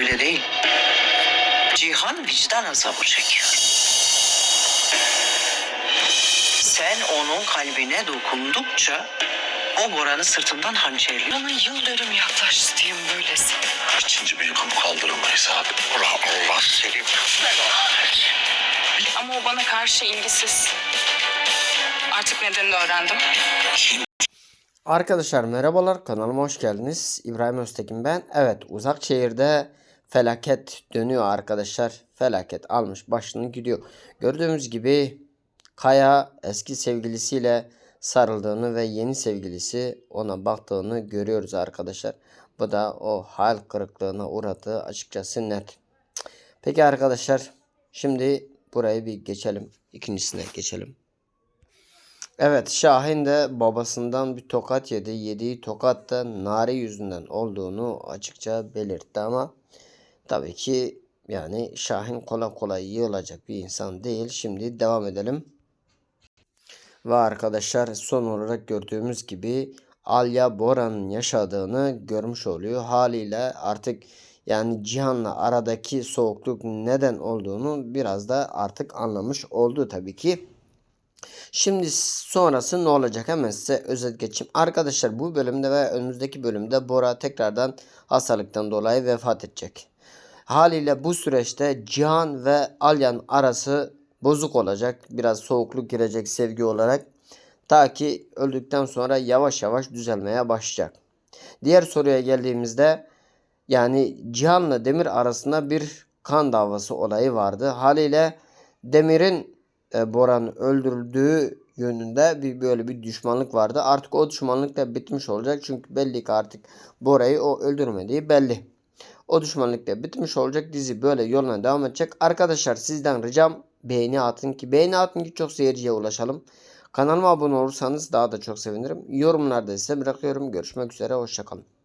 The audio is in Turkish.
Öyle değil. Cihan vicdan azabı çekiyor. Sen onun kalbine dokundukça o Boran'ı sırtından hançerliyor. Onun yıl dönüm yaklaştı diyeyim böylesi. İkinci bir yıkım kaldıramayız abi. Ulan Allah seni Ama o bana karşı ilgisiz. Artık nedenini öğrendim. Arkadaşlar merhabalar kanalıma hoş geldiniz. İbrahim Öztekin ben. Evet uzak şehirde felaket dönüyor arkadaşlar. Felaket almış başını gidiyor. Gördüğümüz gibi Kaya eski sevgilisiyle sarıldığını ve yeni sevgilisi ona baktığını görüyoruz arkadaşlar. Bu da o hayal kırıklığına uğradığı açıkçası net. Peki arkadaşlar şimdi burayı bir geçelim. İkincisine geçelim. Evet Şahin de babasından bir tokat yedi. Yediği tokat da Nare yüzünden olduğunu açıkça belirtti ama tabii ki yani Şahin kolay kolay yığılacak bir insan değil. Şimdi devam edelim. Ve arkadaşlar son olarak gördüğümüz gibi Alya Bora'nın yaşadığını görmüş oluyor. Haliyle artık yani Cihan'la aradaki soğukluk neden olduğunu biraz da artık anlamış oldu tabii ki. Şimdi sonrası ne olacak hemen size özet geçeyim. Arkadaşlar bu bölümde ve önümüzdeki bölümde Bora tekrardan hastalıktan dolayı vefat edecek. Haliyle bu süreçte Cihan ve Alyan arası bozuk olacak. Biraz soğukluk girecek sevgi olarak. Ta ki öldükten sonra yavaş yavaş düzelmeye başlayacak. Diğer soruya geldiğimizde yani Cihan'la Demir arasında bir kan davası olayı vardı. Haliyle Demir'in e, Boran'ı öldürüldüğü yönünde bir böyle bir düşmanlık vardı. Artık o düşmanlık da bitmiş olacak. Çünkü belli ki artık Bora'yı o öldürmediği belli. O düşmanlık da bitmiş olacak. Dizi böyle yoluna devam edecek. Arkadaşlar sizden ricam beğeni atın ki beğeni atın ki çok seyirciye ulaşalım. Kanalıma abone olursanız daha da çok sevinirim. Yorumlarda ise bırakıyorum. Görüşmek üzere. Hoşçakalın.